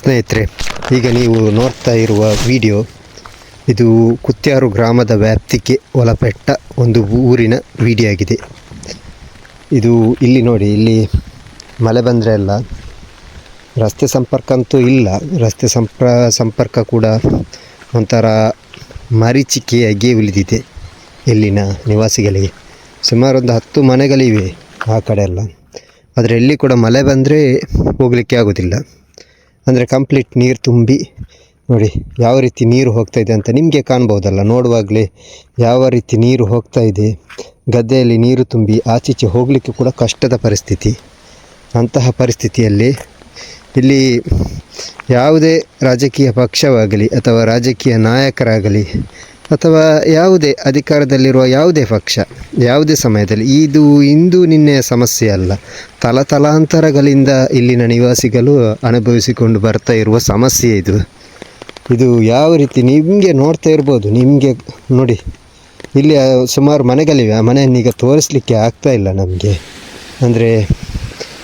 ಸ್ನೇಹಿತರೆ, ಈಗ ನೀವು ನೋಡ್ತಾ ಇರುವ ವಿಡಿಯೋ ಇದು ಕುತ್ಯಾರು ಗ್ರಾಮದ ವ್ಯಾಪ್ತಿಗೆ ಒಳಪೆಟ್ಟ ಒಂದು ಊರಿನ ವಿಡಿಯೋ ಆಗಿದೆ. ಇದು ಇಲ್ಲಿ ನೋಡಿ, ಇಲ್ಲಿ ಮಳೆ ಬಂದರೆ ಎಲ್ಲ ರಸ್ತೆ ಸಂಪರ್ಕ ಅಂತೂ ಇಲ್ಲ. ರಸ್ತೆ ಸಂಪ್ರ, ಸಂಪರ್ಕ ಕೂಡ ಒಂಥರ ಮರೀಚಿಕೆಯಾಗಿ ಉಳಿದಿದೆ ಇಲ್ಲಿನ ನಿವಾಸಿಗಳಿಗೆ. ಸುಮಾರು ಒಂದು ಹತ್ತು ಮನೆಗಳಿವೆ ಆ ಕಡೆ ಎಲ್ಲ. ಆದರೆ ಎಲ್ಲಿ ಕೂಡ ಮಳೆ ಬಂದರೆ ಹೋಗಲಿಕ್ಕೆ ಆಗೋದಿಲ್ಲ. ಅಂದರೆ ಕಂಪ್ಲೀಟ್ ನೀರು ತುಂಬಿ ನೋಡಿ ಯಾವ ರೀತಿ ನೀರು ಹೋಗ್ತಾ ಇದೆ ಅಂತ ನಿಮಗೆ ಕಾಣ್ಬೋದಲ್ಲ. ನೋಡುವಾಗಲೇ ಯಾವ ರೀತಿ ನೀರು ಹೋಗ್ತಾ ಇದೆ. ಗದ್ದೆಯಲ್ಲಿ ನೀರು ತುಂಬಿ ಆಚೀಚೆ ಹೋಗಲಿಕ್ಕೆ ಕೂಡ ಕಷ್ಟದ ಪರಿಸ್ಥಿತಿ. ಅಂತಹ ಪರಿಸ್ಥಿತಿಯಲ್ಲಿ ಇಲ್ಲಿ ಯಾವುದೇ ರಾಜಕೀಯ ಪಕ್ಷವಾಗಲಿ ಅಥವಾ ರಾಜಕೀಯ ನಾಯಕರಾಗಲಿ ಅಥವಾ ಯಾವುದೇ ಅಧಿಕಾರದಲ್ಲಿರುವ ಯಾವುದೇ ಪಕ್ಷ, ಯಾವುದೇ ಸಮಯದಲ್ಲಿ, ಇದು ಇಂದು ನಿನ್ನೆಯ ಸಮಸ್ಯೆ ಅಲ್ಲ. ತಲತಲಾಂತರಗಳಿಂದ ಇಲ್ಲಿನ ನಿವಾಸಿಗಳು ಅನುಭವಿಸಿಕೊಂಡು ಬರ್ತಾ ಇರುವ ಸಮಸ್ಯೆ ಇದು. ಇದು ಯಾವ ರೀತಿ ನಿಮಗೆ ನೋಡ್ತಾ ಇರ್ಬೋದು, ನಿಮಗೆ ನೋಡಿ. ಇಲ್ಲಿ ಸುಮಾರು ಮನೆಗಳಿವೆ, ಆ ಮನೆಯನ್ನು ಈಗ ತೋರಿಸ್ಲಿಕ್ಕೆ ಆಗ್ತಾ ಇಲ್ಲ ನಮಗೆ. ಅಂದರೆ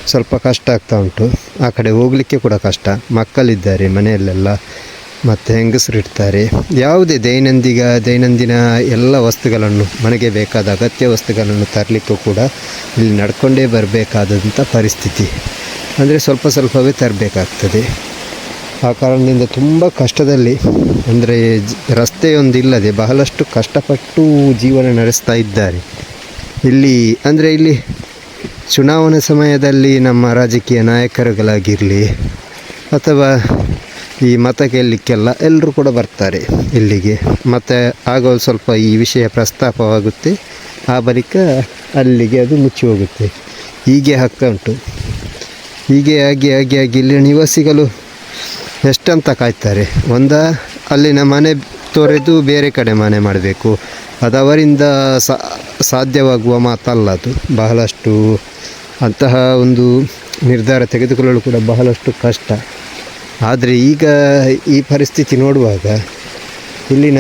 ಸ್ವಲ್ಪ ಕಷ್ಟ ಆಗ್ತಾ ಉಂಟು. ಆ ಕಡೆ ಹೋಗಲಿಕ್ಕೆ ಕೂಡ ಕಷ್ಟ. ಮಕ್ಕಳಿದ್ದಾರೆ ಮನೆಯಲ್ಲೆಲ್ಲ. ಮತ್ತು ಹೆಂಗಸರು ಇರ್ತಾರೆ. ಯಾವುದೇ ದೈನಂದಿನ ದೈನಂದಿನ ಎಲ್ಲ ವಸ್ತುಗಳನ್ನು, ಮನೆಗೆ ಬೇಕಾದ ಅಗತ್ಯ ವಸ್ತುಗಳನ್ನು ತರಲಿಕ್ಕೂ ಕೂಡ ಇಲ್ಲಿ ನಡ್ಕೊಂಡೇ ಬರಬೇಕಾದಂಥ ಪರಿಸ್ಥಿತಿ. ಅಂದರೆ ಸ್ವಲ್ಪ ಸ್ವಲ್ಪವೇ ತರಬೇಕಾಗ್ತದೆ. ಆ ಕಾರಣದಿಂದ ತುಂಬ ಕಷ್ಟದಲ್ಲಿ, ಅಂದರೆ ರಸ್ತೆಯೊಂದಿಲ್ಲದೆ ಬಹಳಷ್ಟು ಕಷ್ಟಪಟ್ಟು ಜೀವನ ನಡೆಸ್ತಾ ಇದ್ದಾರೆ. ಇಲ್ಲಿ, ಅಂದರೆ ಇಲ್ಲಿ ಚುನಾವಣೆ ಸಮಯದಲ್ಲಿ ನಮ್ಮ ರಾಜಕೀಯ ನಾಯಕರುಗಳಾಗಿರಲಿ, ಅಥವಾ ಈ ಮತ ಕೇಳಲಿಕ್ಕೆಲ್ಲ ಎಲ್ಲರೂ ಕೂಡ ಬರ್ತಾರೆ ಇಲ್ಲಿಗೆ. ಮತ್ತು ಆಗ ಸ್ವಲ್ಪ ಈ ವಿಷಯ ಪ್ರಸ್ತಾಪವಾಗುತ್ತೆ. ಆ ಬಳಿಕ ಅಲ್ಲಿಗೆ ಅದು ಮುಚ್ಚಿ ಹೋಗುತ್ತೆ. ಹೀಗೆ ಹಕ್ಕ ಉಂಟು. ಹೀಗೆ ಆಗಿ ಆಗಿ ಆಗಿ ಇಲ್ಲಿ ನಿವಾಸಿಗಳು ಎಷ್ಟಂತ ಕಾಯ್ತಾರೆ. ಒಂದ, ಅಲ್ಲಿನ ಮನೆ ತೊರೆದು ಬೇರೆ ಕಡೆ ಮನೆ ಮಾಡಬೇಕು. ಅದು ಅವರಿಂದ ಸಾಧ್ಯವಾಗುವ ಮಾತಲ್ಲ ಅದು. ಬಹಳಷ್ಟು ಅಂತಹ ಒಂದು ನಿರ್ಧಾರ ತೆಗೆದುಕೊಳ್ಳಲು ಕೂಡ ಬಹಳಷ್ಟು ಕಷ್ಟ. ಆದರೆ ಈಗ ಈ ಪರಿಸ್ಥಿತಿ ನೋಡುವಾಗ ಇಲ್ಲಿನ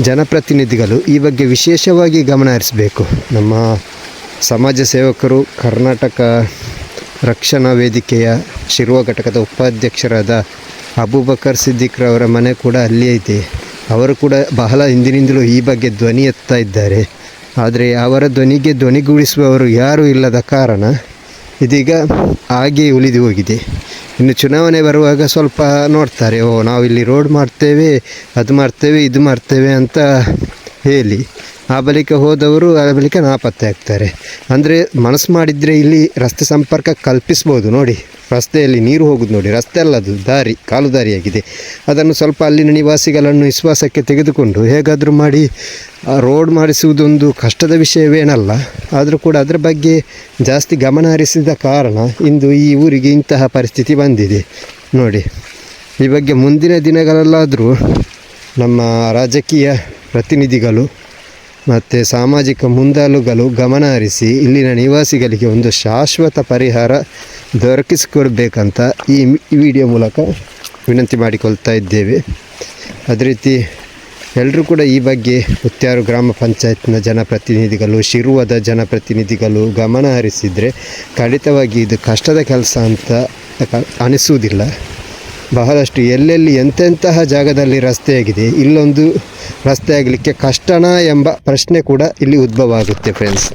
ಜನಪ್ರತಿನಿಧಿಗಳು ಈ ಬಗ್ಗೆ ವಿಶೇಷವಾಗಿ ಗಮನ ಹರಿಸಬೇಕು. ನಮ್ಮ ಸಮಾಜ ಸೇವಕರು, ಕರ್ನಾಟಕ ರಕ್ಷಣಾ ವೇದಿಕೆಯ ಶಿರುವ ಘಟಕದ ಉಪಾಧ್ಯಕ್ಷರಾದ ಅಬೂಬಕರ್ ಸಿದ್ದಿಕ್ರವರ ಮನೆ ಕೂಡ ಅಲ್ಲಿಯೇ ಇದೆ. ಅವರು ಕೂಡ ಬಹಳ ಹಿಂದಿನಿಂದಲೂ ಈ ಬಗ್ಗೆ ಧ್ವನಿ ಎತ್ತಾ ಇದ್ದಾರೆ. ಆದರೆ ಅವರ ಧ್ವನಿಗೆ ಧ್ವನಿಗೂಡಿಸುವವರು ಯಾರೂ ಇಲ್ಲದ ಕಾರಣ ಇದೀಗ ಹಾಗೆಯೇ ಉಳಿದು ಹೋಗಿದೆ. ಇನ್ನು ಚುನಾವಣೆ ಬರುವಾಗ ಸ್ವಲ್ಪ ನೋಡ್ತಾರೆ, ಓ ನಾವು ಇಲ್ಲಿ ರೋಡ್ ಮಾಡ್ತೇವೆ, ಅದು ಮಾಡ್ತೇವೆ, ಇದು ಮಾಡ್ತೇವೆ ಅಂತ ಹೇಳಿ. ಆ ಬಳಿಕ ಹೋದವರು ಆ ಬಳಿಕ ನಾಪತ್ತೆ ಆಗ್ತಾರೆ. ಅಂದರೆ ಮನಸ್ಸು ಮಾಡಿದರೆ ಇಲ್ಲಿ ರಸ್ತೆ ಸಂಪರ್ಕ ಕಲ್ಪಿಸ್ಬೋದು ನೋಡಿ. ರಸ್ತೆಯಲ್ಲಿ ನೀರು ಹೋಗುದು ನೋಡಿ. ರಸ್ತೆ ಅಲ್ಲ ಅದು, ದಾರಿ ಕಾಲು ದಾರಿಯಾಗಿದೆ ಅದನ್ನು ಸ್ವಲ್ಪ ಅಲ್ಲಿನ ನಿವಾಸಿಗಳನ್ನು ವಿಶ್ವಾಸಕ್ಕೆ ತೆಗೆದುಕೊಂಡು ಹೇಗಾದರೂ ಮಾಡಿ ರೋಡ್ ಮಾಡಿಸುವುದೊಂದು ಕಷ್ಟದ ವಿಷಯವೇನಲ್ಲ. ಆದರೂ ಕೂಡ ಅದರ ಬಗ್ಗೆ ಜಾಸ್ತಿ ಗಮನ ಹರಿಸಿದ ಕಾರಣ ಇಂದು ಈ ಊರಿಗೆ ಇಂತಹ ಪರಿಸ್ಥಿತಿ ಬಂದಿದೆ. ನೋಡಿ, ಈ ಬಗ್ಗೆ ಮುಂದಿನ ದಿನಗಳಲ್ಲಾದರೂ ನಮ್ಮ ರಾಜಕೀಯ ಪ್ರತಿನಿಧಿಗಳು ಮತ್ತು ಸಾಮಾಜಿಕ ಮುಂದಾಳುಗಳು ಗಮನ ಹರಿಸಿ ಇಲ್ಲಿನ ನಿವಾಸಿಗಳಿಗೆ ಒಂದು ಶಾಶ್ವತ ಪರಿಹಾರ ದೊರಕಿಸಿಕೊಡ್ಬೇಕಂತ ಈ ವಿಡಿಯೋ ಮೂಲಕ ವಿನಂತಿ ಮಾಡಿಕೊಳ್ತಾ ಇದ್ದೇವೆ. ಅದೇ ರೀತಿ ಎಲ್ಲರೂ ಕೂಡ ಈ ಬಗ್ಗೆ ಮುತ್ಯಾರು ಗ್ರಾಮ ಪಂಚಾಯತ್ನ ಜನಪ್ರತಿನಿಧಿಗಳು, ಶಿರುವದ ಜನಪ್ರತಿನಿಧಿಗಳು ಗಮನ ಹರಿಸಿದರೆ ಖಂಡಿತವಾಗಿ ಇದು ಕಷ್ಟದ ಕೆಲಸ ಅಂತ ಅನಿಸುವುದಿಲ್ಲ. ಬಹಳಷ್ಟು ಎಲ್ಲೆಲ್ಲಿ ಎಂತೆಂತಹ ಜಾಗದಲ್ಲಿ ರಸ್ತೆಯಾಗಿದೆ ಇಲ್ಲೊಂದು ರಸ್ತೆ ಆಗಲಿಕ್ಕೆ ಕಷ್ಟನಾ ಎಂಬ ಪ್ರಶ್ನೆ ಕೂಡ ಇಲ್ಲಿ ಉದ್ಭವ ಆಗುತ್ತೆ ಫ್ರೆಂಡ್ಸ್